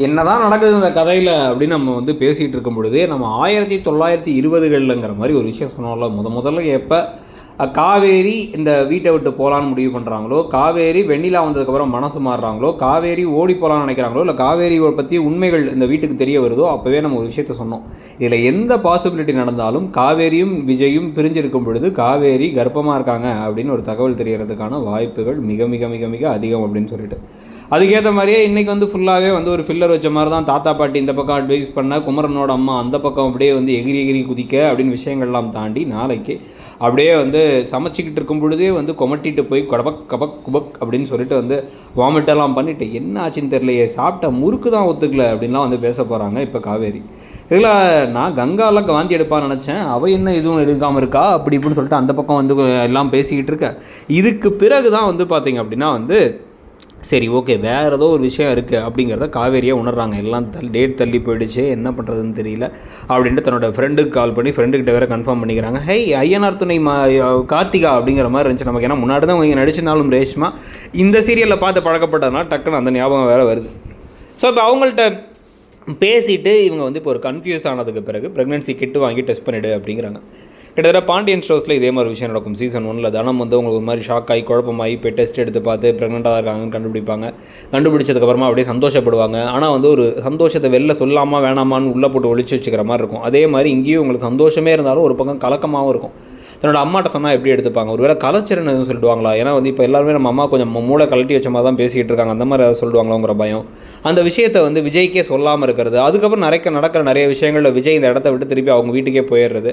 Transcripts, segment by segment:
என்னதான் நடக்குது இந்த கதையில் அப்படின்னு நம்ம வந்து பேசிகிட்டு இருக்கும் பொழுதே நம்ம ஆயிரத்தி தொள்ளாயிரத்தி இருபதுகளில்ங்கிற மாதிரி ஒரு விஷயம் சொன்னோம்ல. முத முதல்ல எப்போ காவேரி இந்த வீட்டை விட்டு போகலான்னு முடிவு பண்ணுறாங்களோ காவேரி வெண்ணிலா வந்ததுக்கப்புறம் மனசு மாறுறாங்களோ காவேரி ஓடி போகலான்னு நினைக்கிறாங்களோ இல்லை காவேரியை பற்றி உண்மைகள் இந்த வீட்டுக்கு தெரிய வருதோ அப்போவே நம்ம ஒரு விஷயத்த சொன்னோம். இதில் எந்த பாசிபிலிட்டி நடந்தாலும் காவேரியும் விஜயும் பிரிஞ்சிருக்கும் பொழுது காவேரி கர்ப்பமாக இருக்காங்க அப்படின்னு ஒரு தகவல் தெரியறதுக்கான வாய்ப்புகள் மிக மிக மிக மிக அதிகம் அப்படின்னு சொல்லிட்டு. அதுக்கேற்ற மாதிரியே இன்றைக்கி வந்து ஃபுல்லாகவே வந்து ஒரு ஃபில்லர் வச்ச மாதிரி தான் தாத்தா பாட்டி இந்த பக்கம் அட்வைஸ் பண்ண குமரனோட அம்மா அந்த பக்கம் அப்படியே வந்து எகிரி எகிரி குதிக்க அப்படின்னு விஷயங்கள்லாம் தாண்டி நாளைக்கு அப்படியே வந்து சமைச்சிக்கிட்டு இருக்கும் பொழுதே வந்து கொமட்டிட்டு போய் கொடபக் கபக் குபக் அப்படின்னு சொல்லிட்டு வந்து வாமிட்டெல்லாம் பண்ணிட்டு என்ன ஆச்சுன்னு தெரியலையே சாப்பிட்ட முறுக்கு தான் ஒத்துக்கல அப்படின்லாம் வந்து பேச போகிறாங்க இப்போ காவேரி. இதில் நான் கங்காலாம் வாந்தி எடுப்பான்னு நினச்சேன் அவள் என்ன எதுவும் எடுக்காமல் இருக்கா அப்படி இப்படின்னு சொல்லிட்டு அந்த பக்கம் வந்து எல்லாம் பேசிக்கிட்டு இருக்க. இதுக்கு பிறகு தான் வந்து பார்த்தீங்க அப்படின்னா வந்து சரி ஓகே வேறு ஏதோ ஒரு விஷயம் இருக்குது அப்படிங்கிறத காவேரியாக உணர்றாங்க. எல்லாம் தள்ளி டேட் தள்ளி போயிடுச்சு. என்ன பண்ணுறதுன்னு தெரியல. அப்படின்ட்டு தன்னோட ஃப்ரெண்டுக்கு கால் பண்ணி ஃப்ரெண்டுக்கிட்ட வேறு கன்ஃபார்ம் பண்ணிக்கிறாங்க. ஹை ஐயனார் துணை மா கார்த்திகா அப்படிங்கிற மாதிரி இருந்துச்சு நமக்கு. ஏன்னா முன்னாடி தான் இங்கே நடிச்சினாலும் ரேஷ்மா. இந்த சீரியலில் பார்த்து பழக்கப்பட்டதுனால டக்குன்னு அந்த ஞாபகம் வேறு வருது. ஸோ இப்போ அவங்கள்ட்ட பேசிட்டு இவங்க வந்து இப்போ ஒரு கன்ஃபியூஸ் ஆனதுக்கு பிறகு ப்ரெக்னென்சி கிட்டு வாங்கி டெஸ்ட் பண்ணிவிடு அப்படிங்கிறாங்க. கிட்டத்தட்ட பாண்டியன் ஸ்டோர்ஸில் இதே மாதிரி விஷயம் நடக்கும். சீசன் ஒன்னில் தனம் வந்து உங்களுக்கு ஒரு மாதிரி ஷாக் ஆகி குழப்பமாகி இப்போ டெஸ்ட் எடுத்து பார்த்து ப்ரெக்னெண்ட்டாக இருக்காங்கன்னு கண்டுபிடிப்பாங்க. கண்டுபிடிச்சதுக்கப்புறமா அப்படியே சந்தோஷப்படுவாங்க. ஆனால் வந்து ஒரு சந்தோஷத்தை வெளில சொல்லாமா வேணாமான்னு உள்ளே போட்டு ஒழிச்சு வச்சுக்கிற மாதிரி இருக்கும். அதே மாதிரி இங்கேயும் உங்களுக்கு சந்தோஷமே இருந்தாலும் ஒரு பக்கம் கலக்கமாகவும் இருக்கும். தன்னோட அம்மாட்ட சொன்னால் எப்படி எடுத்துப்பாங்க? ஒருவேளை கலைச்சிரன் எதுவும் சொல்லிடுவாங்களா? ஏன்னா வந்து இப்போ எல்லாருமே நம்ம அம்மா கொஞ்சம் மூளை கழட்டி வச்ச மாதிரி தான் பேசிகிட்டு இருக்காங்க. அந்த மாதிரி ஏதாவது சொல்லுவாங்களோங்கிற பயம். அந்த விஷயத்தை வந்து விஜய்க்கே சொல்லாமல் இருக்கிறது. அதுக்கப்புறம் நிறைய நடக்கிற நிறைய விஷயங்களில் விஜய் இந்த இடத்த விட்டு திருப்பி அவங்க வீட்டுக்கே போயிடுறது.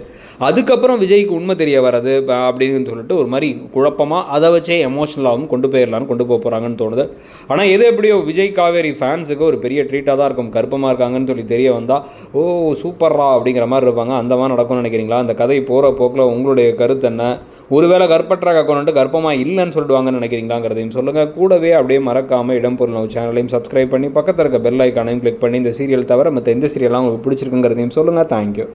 அதுக்கப்புறம் விஜய்க்கு உண்மை தெரிய வர்றது அப்படின்னு சொல்லிட்டு ஒரு மாதிரி குழப்பமாக அதை வச்சே எமோஷனலாகவும் கொண்டு போயிடலான்னு கொண்டு போக போகிறாங்கன்னு தோணுது. ஆனால் எது எப்படியோ விஜய் காவேரி ஃபேன்ஸுக்கு ஒரு பெரிய ட்ரீட்டாக தான் இருக்கும். கர்ப்பமாக இருக்காங்கன்னு சொல்லி தெரிய வந்தால் ஓ சூப்பர்ரா அப்படிங்கிற மாதிரி இருப்பாங்க. அந்த மாதிரி நடக்கும்னு நினைக்கிறீங்களா? அந்த கதை போகிற போக்கில் உங்களுடைய கருத்து என்ன? ஒருவேளை கற்பற்ற கக்கணுன்ட்டு கர்ப்பமாக இல்லைன்னு சொல்லிடுவாங்கன்னு நினைக்கிறீங்களாங்கிறதையும் சொல்லுங்கள் கூடவே அப்படியே மறக்காமல் இடம் பொருள் சேனலையும் சப்ஸ்கிரைப் பண்ணி பக்கத்தில் இருக்க பெல் ஐக்கானையும் கிளிக் பண்ணி இந்த சீரியல் தவிர மற்ற எந்த சீரியலாம் உங்களுக்கு பிடிச்சிருக்குங்கிறதையும் சொல்லுங்கள் தேங்க்யூ